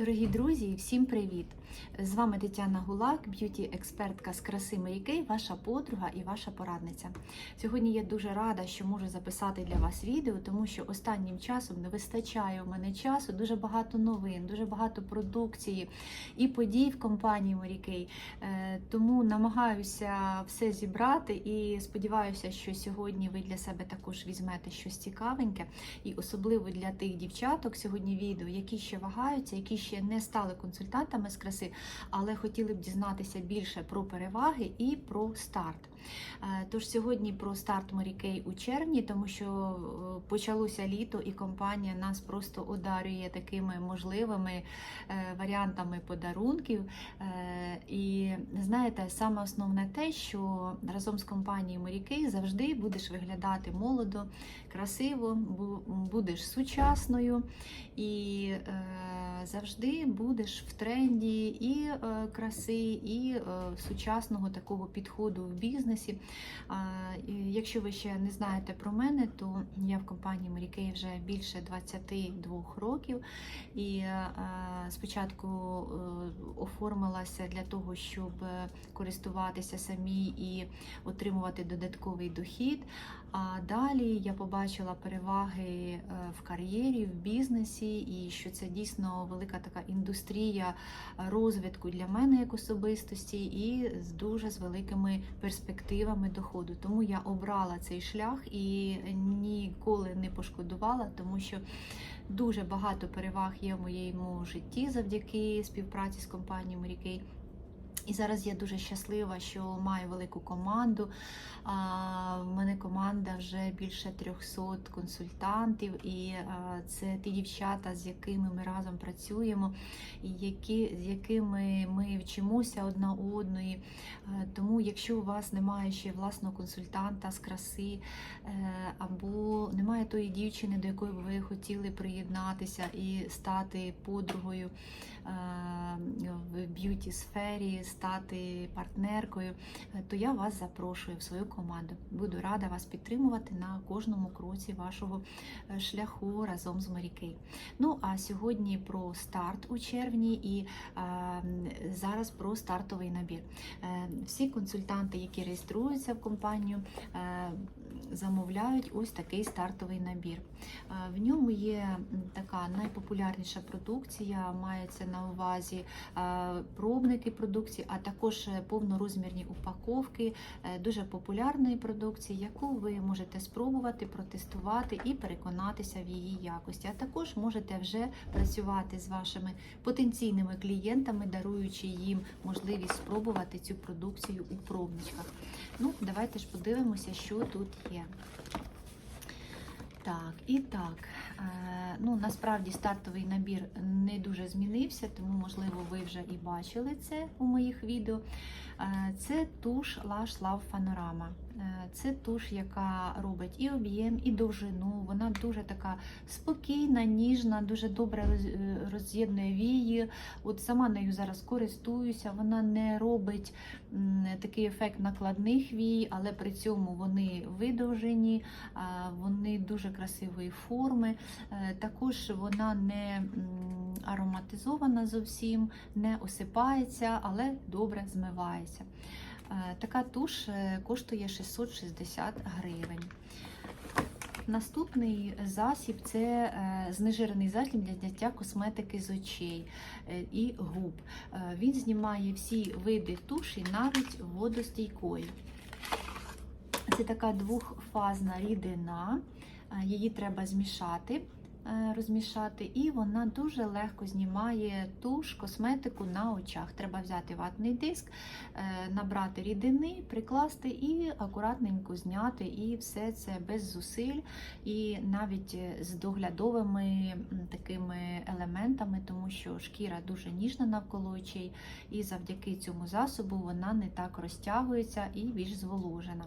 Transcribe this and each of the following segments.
Дорогі друзі, всім привіт! З вами Тетяна Гулак, б'юті-експертка з краси Марікей, ваша подруга і ваша порадниця. Сьогодні я дуже рада, що можу записати для вас відео, тому що останнім часом не вистачає у мене часу, дуже багато новин, дуже багато продукції і подій в компанії Марікей. Е, Тому намагаюся все зібрати і сподіваюся, що сьогодні ви для себе також візьмете щось цікавеньке, і особливо для тих дівчаток сьогодні відео, які ще вагаються, які ще не стали консультантами з краси, але хотіли б дізнатися більше про переваги і про старт. Е, Тож сьогодні про старт Марікей у червні, тому що е, почалося літо, і компанія нас просто одарює такими можливими е, варіантами подарунків. І знаєте, саме основне те, що разом з компанією Марікей завжди будеш виглядати молодо, красиво, будеш сучасною і завжди будеш в тренді і краси, і сучасного такого підходу в бізнесі. Якщо ви ще не знаєте про мене, то я в компанії Марікей вже більше 22 років. І е, спочатку е, оформилася для того, щоб е, користуватися самі і отримувати додатковий дохід. А далі я побачила переваги е, в кар'єрі, в бізнесі, і що це дійсно велика така індустрія розвитку для мене як особистості, і з дуже з великими перспективами доходу. Тому я обрала цей шлях і ніколи не пошкодувала, тому що дуже багато переваг є в моєму житті завдяки співпраці з компанією Марікей. І зараз я дуже щаслива, що маю велику команду. В мене команда вже більше 300 консультантів, і це ті дівчата, з якими ми разом працюємо, і які, з якими ми вчимося одна одної. Е, Тому, якщо у вас немає ще власного консультанта з краси, е, або немає тої дівчини, до якої ви хотіли приєднатися і стати подругою е, в б'юті сфері, стати партнеркою, е, то я вас запрошую в свою команду. Буду рада вас підтримувати на кожному кроці вашого е, шляху разом з Марікей. Ну а сьогодні про старт у червні і зараз про стартовий набір. Е, Всі консультанти, які реєструються в компанію, замовляють ось такий стартовий набір. Е, В ньому є така найпопулярніша продукція, мається на увазі е, пробники продукції, а також е, повнорозмірні упаковки дуже популярної продукції, яку ви можете спробувати, протестувати і переконатися в її якості. А також можете вже працювати з вашими потенційними клієнтами, даруючи їм можливість спробувати цю продукцію у пробничках. Ну, давайте ж подивимося, що тут є. Так, і так. Е, ну, насправді стартовий набір не дуже змінився, тому, можливо, ви вже і бачили це у моїх відео. Е, це туш Lush Love Panorama. Е, Це туш, яка робить і об'єм, і довжину. Вона дуже така спокійна, ніжна, дуже добре е, роз'єднує вії. От сама нею зараз користуюся. Вона не робить такий ефект накладних вій, але при цьому вони видовжені, вони дуже красивої форми. Також вона не ароматизована зовсім, не осипається, але добре змивається. Е, Така туш е, коштує 660 гривень. Наступний засіб це е, знежирений засіб для зняття косметики з очей і губ. Він знімає всі види туші, навіть водостійкої. Це така двохфазна рідина, її треба змішати, розмішати, і вона дуже легко знімає туш, косметику на очах. Треба взяти ватний диск, е, набрати рідини, прикласти і акуратненько зняти, і все це без зусиль, і навіть е, з доглядовими такими елементами, тому що шкіра дуже ніжна навколо очей, і завдяки цьому засобу вона не так розтягується і більш зволожена.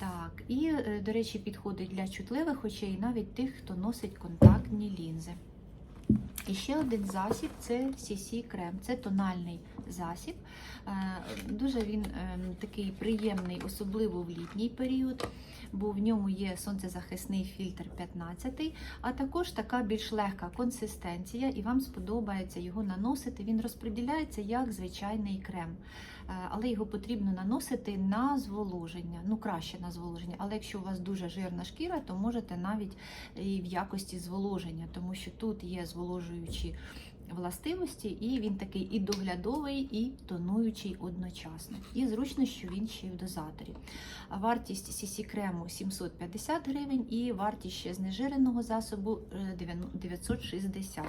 Так, і, е, до речі, підходить для чутливих очей, навіть тих, хто носить контактні лінзи. І ще один засіб це CC крем. Це тональний засіб. Е, Дуже він е, такий приємний, особливо в літній період, бо в ньому є сонцезахисний фільтр 15, а також така більш легка консистенція, і вам сподобається його наносити. Він розподіляється як звичайний крем. Е, Але його потрібно наносити на зволоження, ну краще на зволоження. Але якщо у вас дуже жирна шкіра, то можете навіть і в якості зволоження, тому що тут є зволожуючі властивості, і він такий і доглядовий, і тонуючий одночасно. І зручно, що він ще й в дозаторі. Вартість CC крему 750 гривень і вартість ще знежиреного засобу е, 960.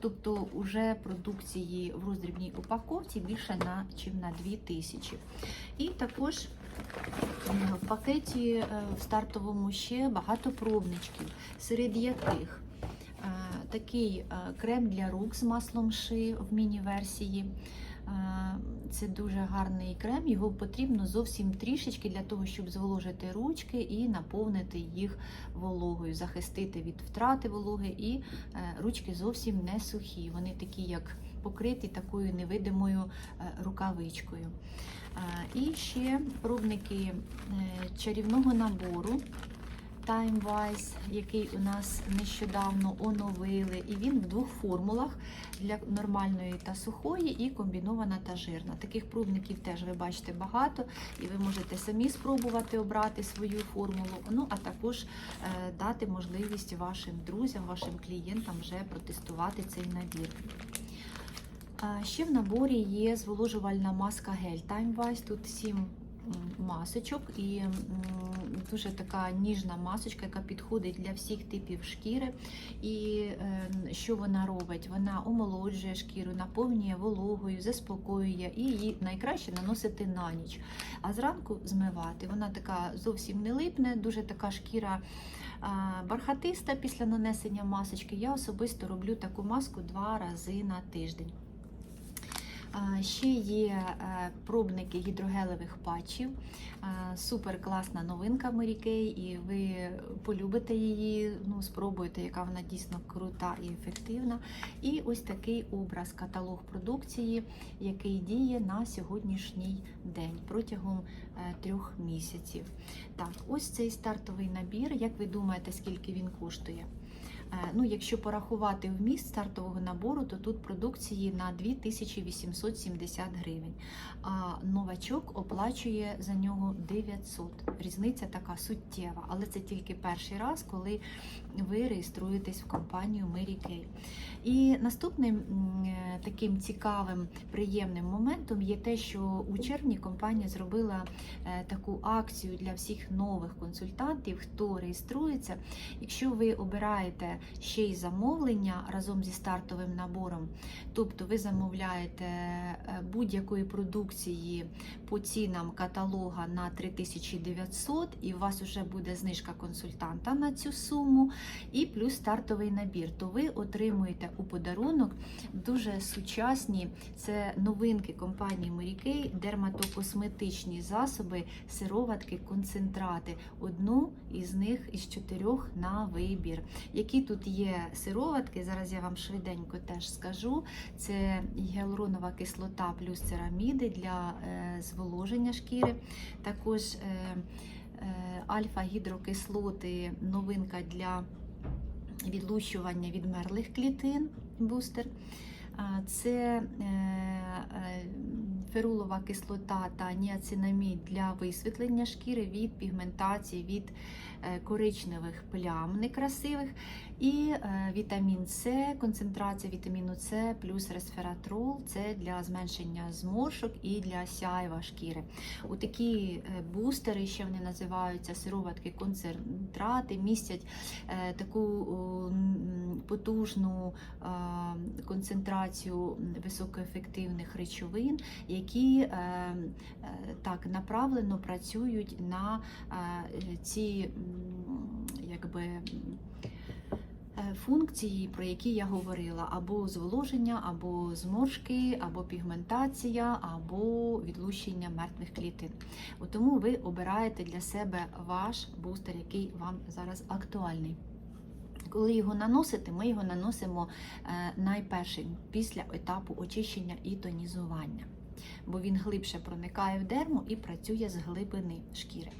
Тобто уже продукції в роздрібній упаковці більше на чим на 2000. І також е, в пакеті е, в стартовому ще багато пробничків, серед яких е, такий е, крем для рук з маслом ши в міні-версії. Е, Це дуже гарний крем, його потрібно зовсім трішечки для того, щоб зволожити ручки і наповнити їх вологою, захистити від втрати вологи, і е, ручки зовсім не сухі. Вони такі, як покриті такою невидимою е, рукавичкою. Е, І ще пробники е, чарівного набору. Time Wise, який у нас нещодавно оновили, і він в двох формулах для нормальної та сухої, і комбінована та жирна. Таких пробників теж ви бачите багато, і ви можете самі спробувати обрати свою формулу. Ну а також е, дати можливість вашим друзям, вашим клієнтам вже протестувати цей набір. Ще в наборі є зволожувальна маска гель Time Wise. Тут 7 масочок і дуже така ніжна масочка, яка підходить для всіх типів шкіри. І е, що вона робить? Вона омолоджує шкіру, наповнює вологою, заспокоює і її найкраще наносити на ніч. А зранку змивати. Вона така зовсім не липне, дуже така шкіра. Бархатиста після нанесення масочки. Я особисто роблю таку маску два рази на тиждень. Ще є е, пробники гідрогелевих патчів. Супер класна новинка в Mary і ви полюбите її, ну, спробуйте, яка вона дійсно крута і ефективна. І ось такий образ каталог продукції, який діє на сьогоднішній день протягом е, трьох місяців. Так, ось цей стартовий набір. Як ви думаєте, скільки він коштує? Е, Ну, якщо порахувати вміст стартового набору, то тут продукції на 2870 гривень. А новачок оплачує за нього 900. Різниця така суттєва, але це тільки перший раз, коли ви реєструєтесь в компанію Mary Kay. І наступним е, таким цікавим, приємним моментом є те, що у червні компанія зробила е, таку акцію для всіх нових консультантів, хто реєструється. Якщо ви обираєте ще й замовлення разом зі стартовим набором, тобто ви замовляєте е, будь-якої продукції по цінам каталога на 3900, і у вас вже буде знижка консультанта на цю суму, і плюс стартовий набір, то ви отримуєте у подарунок дуже сучасні це новинки компанії Kay, дерматокосметичні засоби, сироватки, концентрати. Одну із них із чотирьох на вибір. Які тут є сироватки, зараз я вам швиденько теж скажу. Це гіалуронова кислота плюс цераміди для е, зволоження шкіри. Також е, е, альфа-гідрокислоти, новинка для відлущування відмерлих клітин, бустер. Це ферулова кислота та ніацинамід для висвітлення шкіри від пігментації, від е, коричневих плям некрасивих. І е, вітамін С, концентрація вітаміну С плюс ресвератрол це для зменшення зморшок і для сяйва шкіри. У такі е, бустери, ще вони називаються сироватки концентрати, містять таку потужну е, концентрацію високоефективних речовин, які е, е, так направлено працюють на ці якби. Функції, про які я говорила, або зволоження, або зморшки, або пігментація, або відлущення мертвих клітин. Тому ви обираєте для себе ваш бустер, який вам зараз актуальний. Коли його наносите, ми його наносимо е, найпершим після етапу очищення і тонізування. бо він глибше проникає в дерму і працює з глибини шкіри.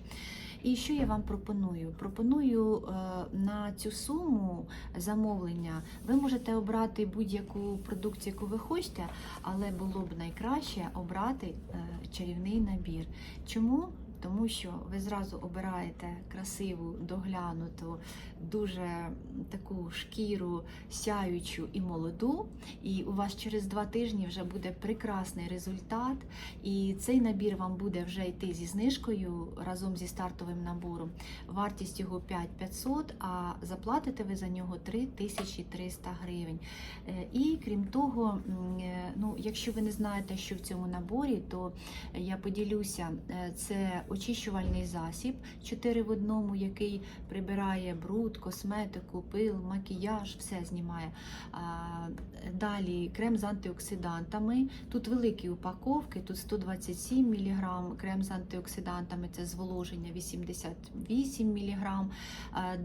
І що я вам пропоную? Пропоную е, на цю суму замовлення. Ви можете обрати будь-яку продукцію, яку ви хочете, але було б найкраще обрати е, чарівний набір. Чому? Тому що ви зразу обираєте красиву, доглянуту, дуже таку шкіру сяючу і молоду, і у вас через два тижні вже буде прекрасний результат. І цей набір вам буде вже йти зі знижкою разом зі стартовим набором. Вартість його 5500, а заплатите ви за нього 3300 гривень. Е, І крім того, е, ну, якщо ви не знаєте, що в цьому наборі, то я поділюся, Е, це очищувальний засіб 4 в одному, який прибирає бруд, косметику, пил, макіяж, все знімає. Далі крем з антиоксидантами. Тут великі упаковки, тут 127 мг, крем з антиоксидантами це зволоження 88 мг,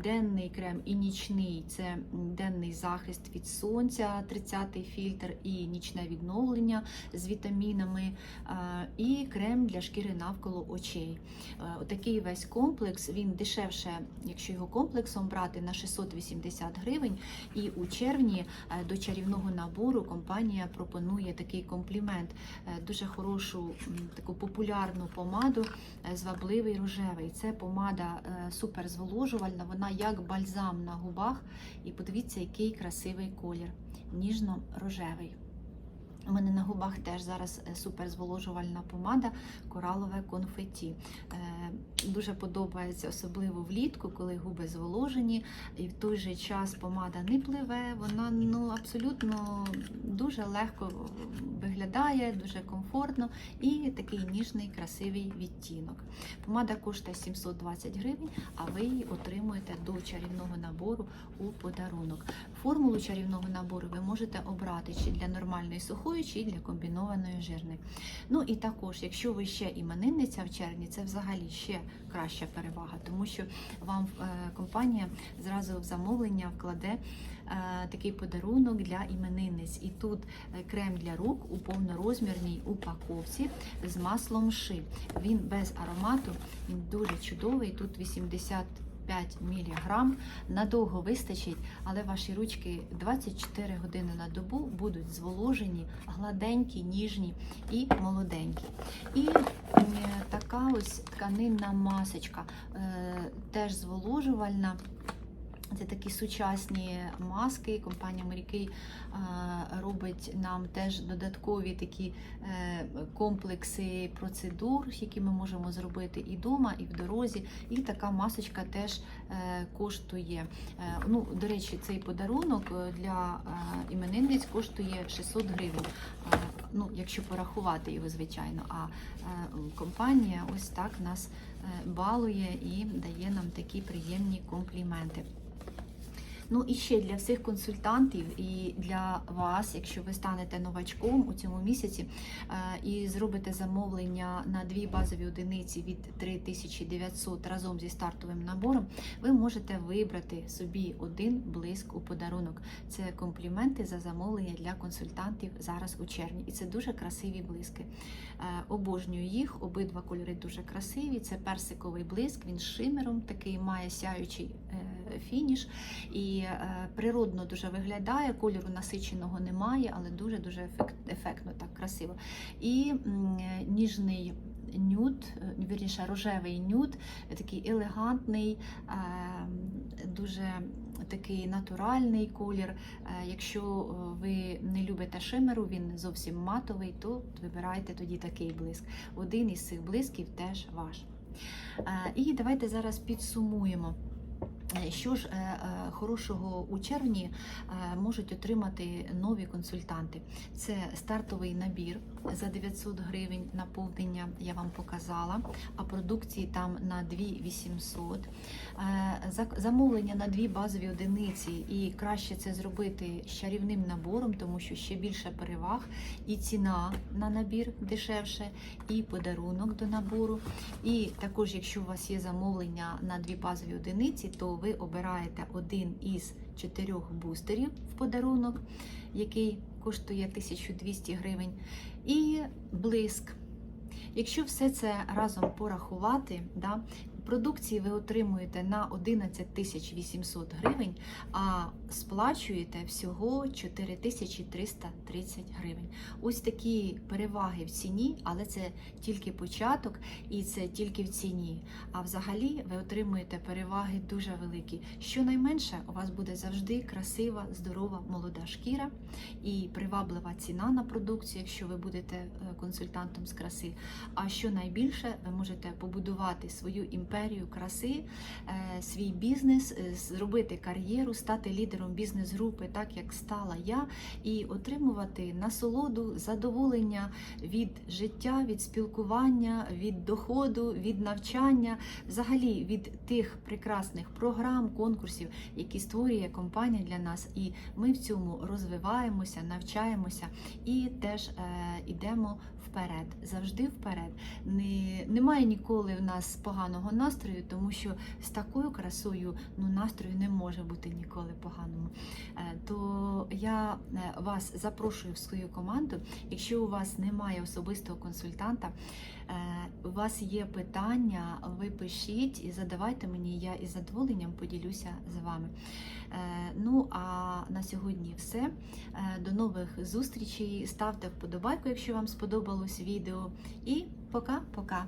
денний крем і нічний це денний захист від сонця, 30-й фільтр і нічне відновлення з вітамінами, і крем для шкіри навколо очей. Е, Отакий весь комплекс, він дешевше, якщо його комплексом брати, на 680 гривень. І у червні е, до чарівного набору компанія пропонує такий комплімент, е, дуже хорошу таку популярну помаду звабливий рожевий. Це помада суперзволожувальна, вона як бальзам на губах. І подивіться, який красивий колір, ніжно-рожевий. У мене на губах теж зараз е, суперзволожувальна помада коралове конфеті. Е, Дуже подобається, особливо влітку, коли губи зволожені, і в той же час помада не пливе, вона ну абсолютно дуже легко виглядає, дуже комфортно і такий ніжний, красивий відтінок. Помада коштує 720 гривень, а ви її отримуєте до чарівного набору у подарунок. Формулу чарівного набору ви можете обрати чи для нормальної сухої, чи для комбінованої жирної. Ну і також, якщо ви ще іменинниця в червні, це взагалі ще краща перевага, тому що вам е, компанія зразу в замовлення вкладе е, такий подарунок для іменинниць. І тут е, крем для рук у повнорозмірній упаковці з маслом ши. Він без аромату, він дуже чудовий. Тут 80 5 мг надовго вистачить, але ваші ручки 24 години на добу будуть зволожені, гладенькі, ніжні і молоденькі. І е, така ось тканинна масочка, е, теж зволожувальна. Це такі сучасні маски. Компанія Морякий робить нам теж додаткові такі е, комплекси процедур, які ми можемо зробити і вдома, і в дорозі. І така масочка теж е, коштує. е, Ну, до речі, цей подарунок для іменинниць коштує 600 гривень. Ну, якщо порахувати його, звичайно. А компанія ось так нас балує і дає нам такі приємні компліменти. Ну і ще для всіх консультантів і для вас, якщо ви станете новачком у цьому місяці е, і зробите замовлення на дві базові одиниці від 3900 разом зі стартовим набором, ви можете вибрати собі один блиск у подарунок. Це компліменти за замовлення для консультантів зараз у червні. І це дуже красиві блиски. Е, Обожнюю їх, обидва кольори дуже красиві. Це персиковий блиск, він з шимером такий має сяючий е, фініш. І е, природно дуже виглядає, кольору насиченого немає, але дуже-дуже ефектно, так красиво. І ніжний нюд, е, вірніше, рожевий нюд, такий елегантний, е, дуже такий натуральний колір. Якщо ви не любите шимеру, він зовсім матовий, то вибирайте тоді такий блиск. Один із цих блисків теж ваш. І давайте зараз підсумуємо. Е, Що ж е, е, хорошого у червні можуть отримати нові консультанти? Це стартовий набір за 900 гривень наповнення, я вам показала, а продукції там на 2800. Е, Замовлення на дві базові одиниці, і краще це зробити з чарівним набором, тому що ще більше переваг, і ціна на набір дешевше, і подарунок до набору. І також, якщо у вас є замовлення на дві базові одиниці, то ви обираєте один із чотирьох бустерів в подарунок, який коштує 1200 гривень, і блиск. Якщо все це разом порахувати, да, продукції ви отримуєте на 11 тисяч 800 гривень, а сплачуєте всього 4330 гривень. Ось такі переваги в ціні, але це тільки початок і це тільки в ціні. А взагалі ви отримуєте переваги дуже великі. Щонайменше у вас буде завжди красива, здорова, молода шкіра і приваблива ціна на продукцію, якщо ви будете е, консультантом з краси. А що найбільше, ви можете побудувати свою імперію краси, е, свій бізнес, е, зробити кар'єру, стати лідером бізнес-групи, так як стала я, і отримувати насолоду, задоволення від життя, від спілкування, від доходу, від навчання, взагалі від тих прекрасних програм, конкурсів, які створює компанія для нас. І ми в цьому розвиваємося, навчаємося і теж е, йдемо вперед, завжди вперед. Не, немає ніколи в нас поганого настрою, тому що з такою красою ну, настрою не може бути ніколи поганому. Е, То я е, вас запрошую в свою команду. Якщо у вас немає особистого консультанта, е, у вас є питання, ви пишіть і задавайте мені, я із задоволенням поділюся з вами. Ну а на сьогодні все. До нових зустрічей. Ставте вподобайку, якщо вам сподобалось відео. І пока-пока.